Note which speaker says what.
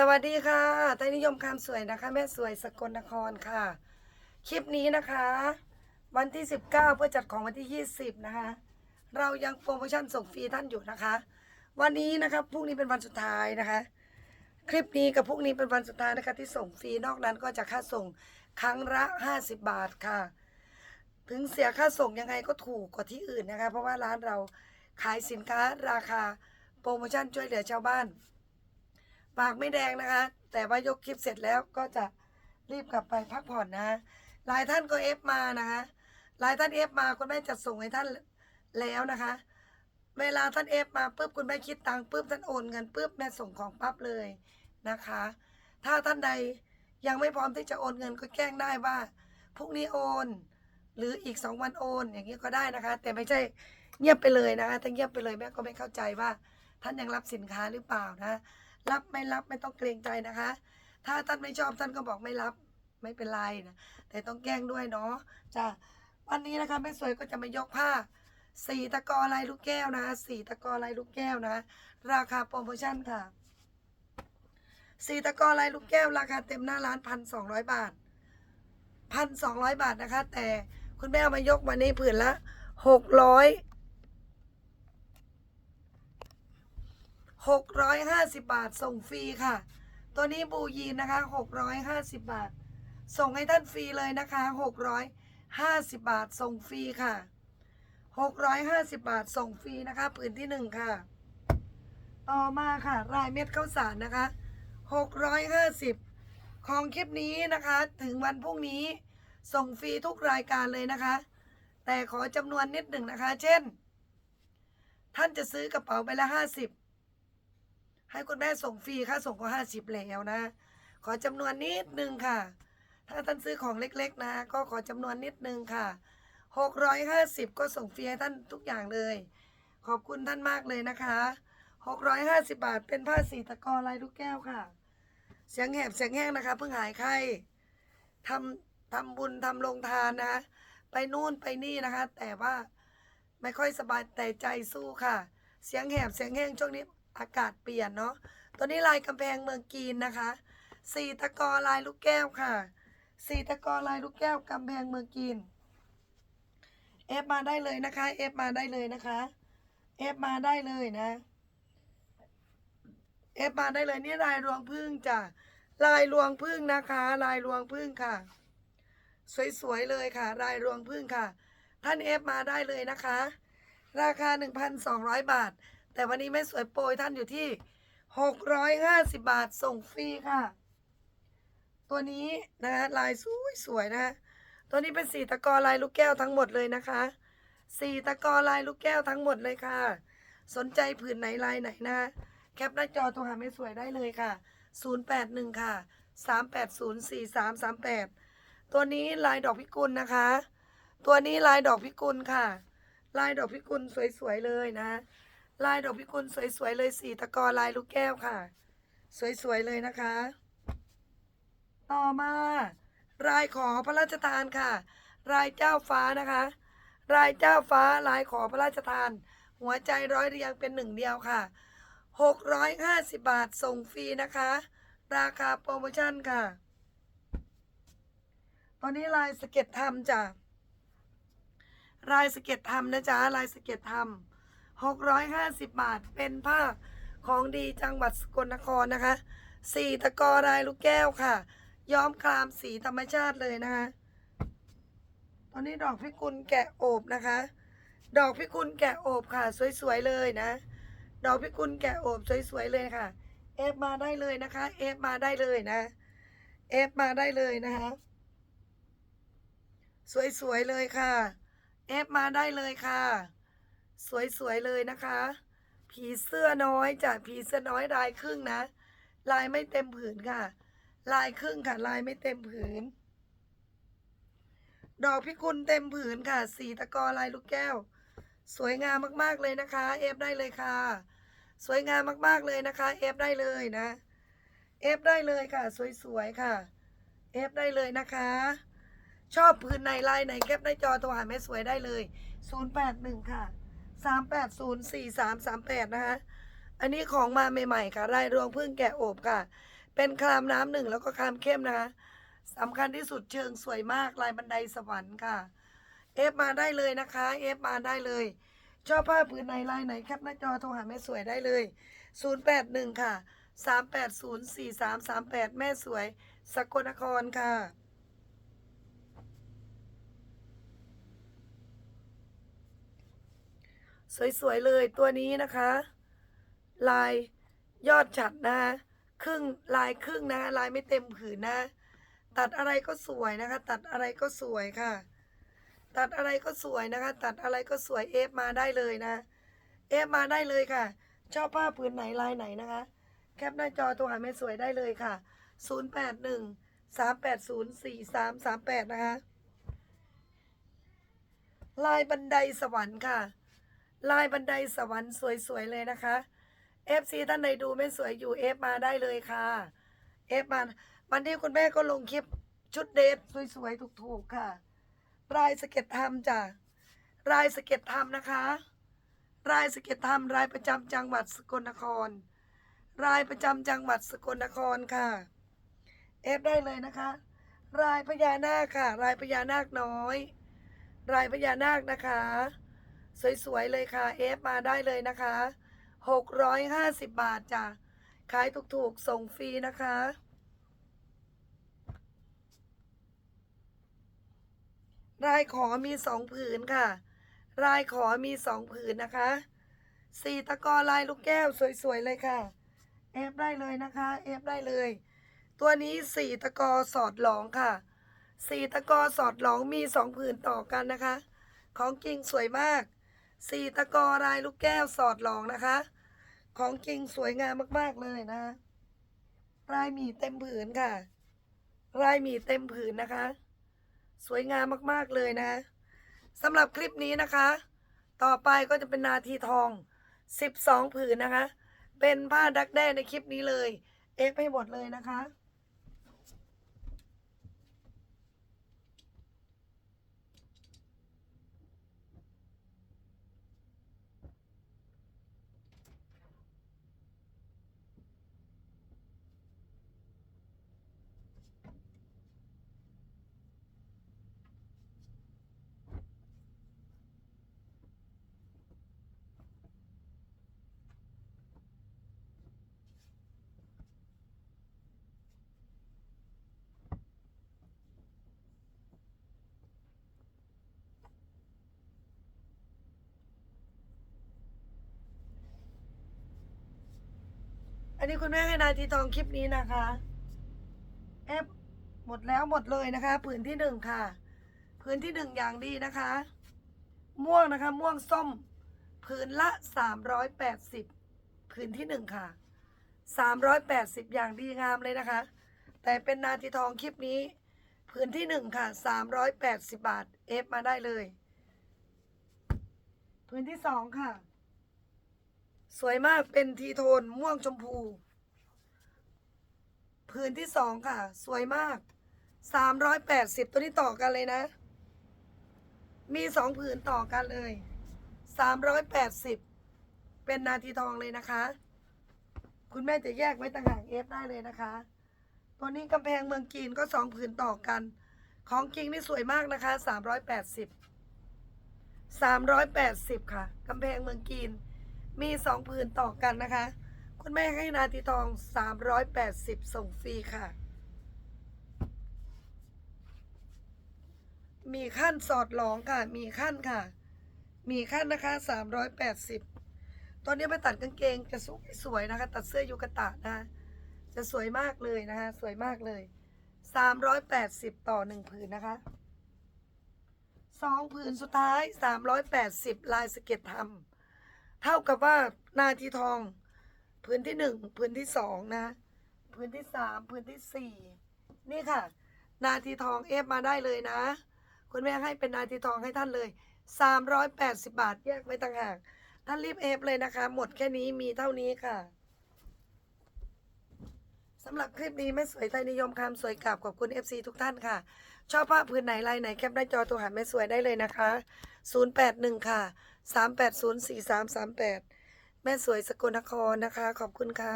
Speaker 1: สวัสดีค่ะไทยนิยมคำสวยนะคะ แม่สวยสกลนครค่ะ คลิปนี้นะคะ วันที่ 19 เพื่อจัดของวันที่ 20 นะคะ เรายังโปรโมชั่นส่งฟรีท่านอยู่นะคะ วันนี้นะครับพรุ่งนี้เป็นวันสุดท้ายนะคะ คลิปนี้กับพรุ่งนี้เป็นวันสุดท้ายนะคะที่ส่งฟรีนอกนั้นก็จะค่าส่งครั้งละ 50 บาทค่ะ ถึงเสียค่าส่งยังไงก็ถูกกว่าที่อื่นนะคะ เพราะว่าร้านเราขายสินค้าราคาโปรโมชั่นช่วยเหลือชาวบ้าน ปากไม่แดงนะคะ แต่ว่ายกคลิปเสร็จแล้วก็จะรีบกลับไปพักผ่อนนะหลายท่านก็เอฟมานะคะหลายท่านเอฟมาคุณแม่จัดส่งให้ท่านแล้วนะคะ เวลาท่านเอฟมาปุ๊บคุณแม่คิดตังค์ปุ๊บท่านโอนเงินปุ๊บแม่ส่งของปั๊บเลยนะคะ ถ้าท่านใดยังไม่พร้อมที่จะโอนเงินก็แจ้งได้ว่าพรุ่งนี้โอน หรืออีกสองวันโอน อย่างนี้ก็ได้นะคะ แต่ไม่ใช่เงียบไปเลยนะคะถ้าเงียบไปเลยแม่ก็ไม่เข้าใจว่าท่านยังรับสินค้าหรือเปล่านะ รับไม่รับไม่ต้องเกรงใจนะคะ ถ้าท่านไม่ชอบท่านก็บอกไม่รับไม่เป็นไรนะแต่ต้องแกล้งด้วยเนาะจ้ะวันนี้นะคะแม่สวยก็จะมายกผ้าสี่ตะกอลายลูกแก้วนะสี่ตะกอลายลูกแก้วนะ ราคาโปรโมชั่นค่ะสี่ตะกอลายลูกแก้วราคาเต็มหน้าร้านพันสองร้อยบาทพันสองร้อยบาทนะคะ แต่คุณแม่เอามายกวันนี้ผืนละหกร้อย หกร้อยห้าสิบบาทส่งฟรีค่ะ ตัวนี้บูยีนนะคะหกร้อยห้าสิบบาท ส่งให้ท่านฟรีเลยนะคะหกร้อยห้าสิบบาทส่งฟรีค่ะหกร้อยห้าสิบบาทส่งฟรีนะคะผืนที่หนึ่งค่ะ ต่อมาค่ะรายเม็ดข้าวสารนะคะหกร้อยห้าสิบของคลิปนี้นะคะ ถึงวันพรุ่งนี้ส่งฟรีทุกรายการเลยนะคะ แต่ขอจำนวนนิดหนึ่งนะคะ เช่น ท่านจะซื้อกระเป๋าไปละห้าสิบ ให้คุณแม่ส่งฟรีค่าส่งก็ห้าสิบแล้วนะ ขอจำนวนนิดหนึ่งค่ะ ถ้าท่านซื้อของเล็กๆนะ ก็ขอจำนวนนิดนึงค่ะหกร้อยห้าสิบก็ส่งฟรีให้ท่านทุกอย่างเลย ขอบคุณท่านมากเลยนะคะหกร้อยห้าสิบาทเป็นผ้าสีตะกอลายลูกแก้วค่ะ เสียงแหบเสียงแห้งนะคะ เพิ่งหายไข้ทำทำบุญทำลงทานนะ ไปนู่นไปนี่นะคะ แต่ว่าไม่ค่อยสบายแต่ใจสู้ค่ะ เสียงแหบเสียงแห้งช่วงนี้ อากาศเปลี่ยนเนาะตัวนี้ลายกำแพงเมืองกีนนะคะสีตะกอลายลูกแก้วค่ะสีตะกอลายลูกแก้วกำแพงเมืองกีนเอฟมาได้เลยนะคะเอฟมาได้เลยนะคะเอฟมาได้เลยนะเอฟมาได้เลยนี่ลายรวงพึ่งจ้ะลายรวงพึ่งนะคะ ลายรวงพึ่งค่ะ สวยๆเลยค่ะ ลายรวงพึ่งค่ะ ท่านเอฟมาได้เลยนะคะ ราคา 1,200 บาท แต่วันนี้แม่สวยโปรยท่านอยู่ที่650บาทส่งฟรีค่ะ ตัวนี้นะคะลายสวยๆนะคะตัวนี้เป็นสีตะกอลายลูกแก้วทั้งหมดเลยนะคะสีตะกอลายลูกแก้วทั้งหมดเลยค่ะ สนใจผืนไหนลายไหนนะแคปหน้าจอโทรหาไม่สวยได้เลยค่ะ 081 ค่ะ 3804338 ตัวนี้ลายดอกพิกุลนะคะ ตัวนี้ลายดอกพิกุลค่ะ ลายดอกพิกุลสวยๆเลยนะ ลายดอกพิกุลสวยๆเลยสีตะกอลายลูกแก้วค่ะ สวยๆเลยนะคะ ต่อมารายขอพระราชทานค่ะรายเจ้าฟ้านะคะรายเจ้าฟ้ารายขอพระราชทาน หัวใจร้อยเรียงเป็นหนึ่งเดียวค่ะ650 บาทส่งฟรีนะคะ ราคาโปรโมชั่นค่ะ ตอนนี้ลายสเก็ตทำจ้ะลายสเก็ตทำนะจ๊ะลายสเก็ตทำ 650 บาท เป็นผ้าของดีจังหวัดสกลนครนะคะสีตะกอลายลูกแก้วค่ะ ย้อมครามสีธรรมชาติเลยนะคะ ตอนนี้ดอกพิกุลแกะโอบนะคะ ดอกพิกุลแกะโอบค่ะ สวยๆเลยนะ ดอกพิกุลแกะโอบสวยๆเลยค่ะ เอฟมาได้เลยนะคะ เอฟมาได้เลยนะ เอฟมาได้เลยนะคะ สวยๆเลยค่ะ เอฟมาได้เลยค่ะ สวยๆเลยนะคะ ผีเสื้อน้อยจ้ะผีเสื้อน้อยลายครึ่งนะ ลายไม่เต็มผืนค่ะ ลายครึ่งค่ะ ลายไม่เต็มผืน ดอกพิกุลเต็มผืนค่ะ สีตะกอลายลูกแก้ว สวยงามมากๆเลยนะคะ เอฟได้เลยค่ะ สวยงามมากๆเลยนะคะ เอฟได้เลยนะ เอฟได้เลยค่ะ สวยๆค่ะ เอฟได้เลยนะคะชอบพื้นในลายไหนแคปหน้จอโทรหาแม่สวยได้เลย 081 ค่ะ 3804338นย์สี่สามสามแปดนะคะ อันนี้ของมาใหม่ๆค่ะรายรวงพึ่งแกะโอบค่ะ เป็นครามน้ำหนึ่งแล้วก็ครามเข้มนะคะสำคัญที่สุดเชิงสวยมากลายบันไดสวรรค์ค่ะ เอฟมาได้เลยนะคะเอฟมาได้เลย ชอบผ้าผืนไหนลายไหนแคปหน้าจอโทรหาแม่สวยได้เลย 081 ค่ะ 380 4338 แม่สวย สกลนครค่ะ สวย ๆ เลยตัวนี้นะคะ ลายยอดฉัดนะครึ่งลายครึ่งนะลายไม่เต็มผืนนะ ตัดอะไรก็สวยนะคะ ตัดอะไรก็สวยค่ะ ตัดอะไรก็สวยนะคะ ตัดอะไรก็สวยเอฟมาได้เลยนะ เอฟมาได้เลยค่ะ ชอบผ้าผืนไหนลายไหนนะคะ แคปหน้าจอตัวหาแม่สวยได้เลยค่ะ 081 380 4338 นะคะ ลายบันไดสวรรค์ค่ะ ลายบันไดสวรรค์สวยๆเลยนะคะ FC ท่านใดดูไม่สวยอยู่ F มาได้เลยค่ะ F มาวันนี้คุณแม่ก็ลงคลิปชุดเดทสวยๆถูกๆค่ะรายสเก็ตทำจ้ะรายสเก็ตทำนะคะรายสเก็ตทำรายประจำจังหวัดสกลนครรายประจำจังหวัดสกลนครค่ะเอฟได้เลยนะคะรายพญานาคค่ะรายพญานาคน้อยรายพญานาคนะคะ สวยๆเลยค่ะเอฟมาได้เลยนะคะ650บาทจ้ะขายถูกๆ ส่งฟรีนะคะ รายขอมีสองผืนค่ะ รายขอมีสองผืนนะคะสี่ตะกอลายลูกแก้วสวยๆเลยค่ะ เอฟได้เลยนะคะ เอฟได้เลย ตัวนี้สี่ตะกอสอดหลองค่ะสี่ตะกอสอดหลองมีสองผืนต่อกันนะคะ ของจริงสวยมาก สี่ตะกอลายลูกแก้วสอดหลองนะคะ ของจริงสวยงามมาก ๆ เลยนะลายหมีเต็มผืนค่ะลายหมีเต็มผืนนะคะ สวยงามมาก ๆ เลยนะสำหรับคลิปนี้นะคะ ต่อไปก็จะเป็นนาทีทอง 12 ผืนนะคะ เป็นผ้าดักแด้ในคลิปนี้เลย เอฟให้หมดเลยนะคะ อันนี้คุณแม่ให้นาทีทองคลิปนี้นะคะ เอฟหมดแล้วหมดเลยนะคะ ผืนที่หนึ่งค่ะ ผืนที่หนึ่งอย่างดีนะคะ ม่วงนะคะ ม่วงส้ม ผืนละสามร้อยแปดสิบผืนที่หนึ่งค่ะสามร้อยแปดสิบอย่างดีงามเลยนะคะ แต่เป็นนาทีทองคลิปนี้ ผืนที่หนึ่งค่ะสามร้อยแปดสิบบาท เอฟมาได้เลยผืนที่สองค่ะ สวยมากเป็นทีโทนม่วงชมพู ผืนที่สองค่ะ สวยมากสามร้อยแปดสิบตัวนี้ต่อกันเลยนะ มีสองผืนต่อกันเลยสามร้อยแปดสิบเป็นนาทีทองเลยนะคะ คุณแม่จะแยกไว้ต่างหากเอฟได้เลยนะคะ ตัวนี้กำแพงเมืองจีนก็สองผืนต่อกัน ของจริงนี่สวยมากนะคะสามร้อยแปดสิบสามร้อยแปดสิบค่ะกำแพงเมืองจีน มีสองผืนต่อกันนะคะ คุณแม่ให้นาทีทอง380ส่งฟรีค่ะ มีขั้นสอดหลองค่ะ มีขั้นค่ะ มีขั้นนะคะ380ตอนนี้ไปตัดกางเกงจะสวยสวยนะคะ ตัดเสื้อยูกะตะนะจะสวยมากเลยนะคะ สวยมากเลย380ต่อหนึ่งผืนนะคะสองผืนสุดท้าย380ลายสเก็ตทำ เท่ากับว่านาทีทอง พื้นที่หนึ่งพื้นที่สองนะ พื้นที่สามพื้นที่สี่นี่ค่ะ นาทีทองเอฟมาได้เลยนะ คุณแม่ให้เป็นนาทีทองให้ท่านเลยสามร้อยแปดสิบาทแยกไว้ต่างหากท่านรีบเอฟเลยนะคะ หมดแค่นี้มีเท่านี้ค่ะสำหรับคลิปนี้แม่สวยไทยนิยมคำสวยกลับขอบคุณ FC ทุกท่านค่ะ ชอบภาพพื้นไหนลายไหนแคปหน้าจอตัวหาแม่สวยได้เลยนะคะ 081 ค่ะ 380 4338 แม่สวยสกลนครนะคะ ขอบคุณค่ะ